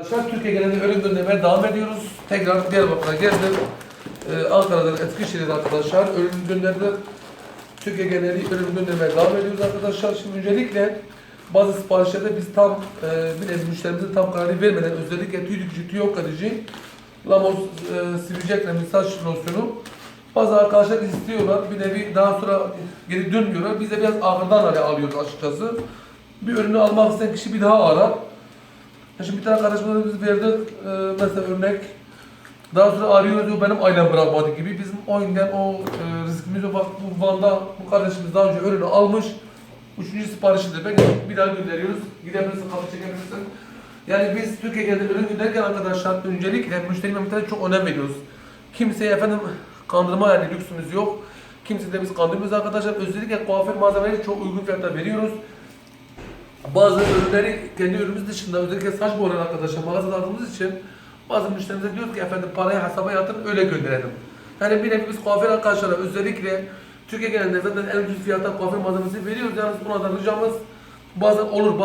Arkadaşlar Türkiye genelinde ürün göndermeye devam ediyoruz. Tekrar Diyarbakır'a geldim. Ee, Ankara'dan Eskişehir'de arkadaşlar ürün gönderdim. Türkiye geneli ürün göndermeye devam ediyoruz arkadaşlar. Şimdi öncelikle bazı siparişlerde biz tam e, nevi müşterimize tam kararı vermeden özellikle tüy dökücü, tüy yok edici Lamos e, sivilce kremi saç losyonu bazı arkadaşlar istiyorlar. Bir nevi daha sonra geri dönmüyorlar. Biz de biraz ağırdan alıyoruz açıkçası. Bir ürünü almak isteyen kişi bir daha arar. Ya Şimdi bir tane arkadaşımıza biz verdik. Ee, mesela örnek. Daha sonra arıyoruz o benim ailem bırakmadı gibi. Bizim o yüzden o e, riskimiz yok. Bak bu Van'da bu kardeşimiz daha önce ürünü almış. Üçüncü siparişi de ben bir daha gönderiyoruz. Gidebilirsin, kapı çekebilirsin. Yani biz Türkiye genelinde ürün gönderirken arkadaşlar öncelikle müşteri memnuniyetine çok önem veriyoruz. Kimseye efendim kandırma yani lüksümüz yok. Kimse de biz kandırmıyoruz arkadaşlar. Özellikle kuaför malzemeleri çok uygun fiyata veriyoruz. Bazı ürünleri kendi ürünümüz dışında özellikle saç boyaları arkadaşlar mağazada aldığımız için bazı müşterimize diyoruz ki efendim parayı hesaba yatırın öyle gönderelim. Yani bir nevi biz kuaför arkadaşlara özellikle Türkiye genelinde zaten en ucuz fiyata kuaför malzemesi veriyoruz. Yalnız buna da ricamız bazen olur